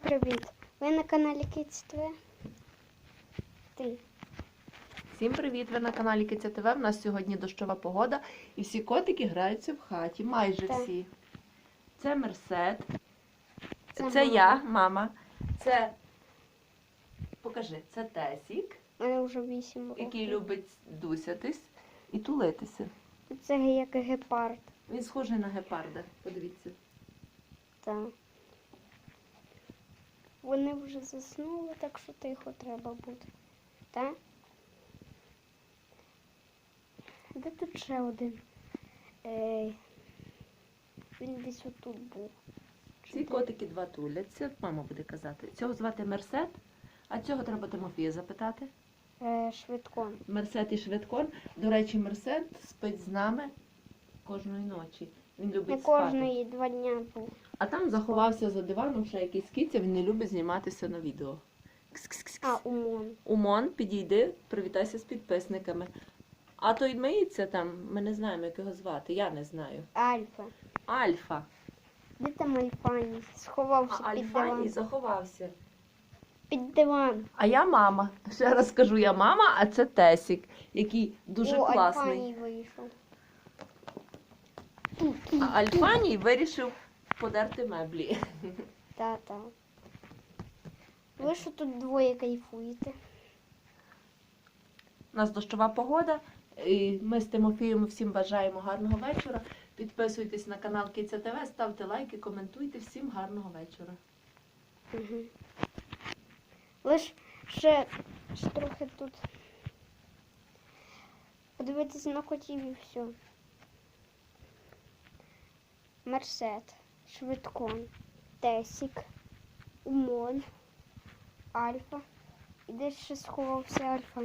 привіт! Ви на каналі TV? Ти. Всім привіт! Ви на каналі Киця ТВ. У нас сьогодні дощова погода і всі котики граються в хаті. Майже Так. всі. Це Мерсет. Це Це, мама. я, мама. Це покажи, це Тесік, мене вже 8 років. який любить дусятись і тулитися. Це як гепард. Він схожий на гепарда. Подивіться. Так. Вони вже заснули, так що тихо треба бути. Так? Де тут ще один? Ей. Він десь отут був. Ці котики два туляться, мама буде казати. Цього звати Мерсет, а цього треба Тимофія запитати. Е, швидко. Мерсет і Швидкон. До речі, Мерсет спить з нами кожної ночі. Він любить Не спати. кожної два дня був. А там заховався за диваном ще якийсь киця, він не любить зніматися на відео. Кс-кс-кс-кс. А, умон. Умон, підійди, привітайся з підписниками. А той миється там, ми не знаємо, як його звати, я не знаю. Альфа. Альфа. Де там Альфані? Сховався А під Альфані диван. заховався. Під диван. А я мама. Ще раз кажу, я мама, а це Тесік, який дуже О, класний. Альфаній вийшов. А Альфаній вирішив подерти меблі. Та-та. Ви що тут двоє кайфуєте? У нас дощова погода. І ми з Тимофієм всім бажаємо гарного вечора. Підписуйтесь на канал Киця ТВ, ставте лайки, коментуйте. Всім гарного вечора. Угу. Лиш ще, ще трохи тут. Подивитись на котів і все. Мерсет, Швидкон, Тесік, Умон, Альфа. І десь ще сховався Альфа.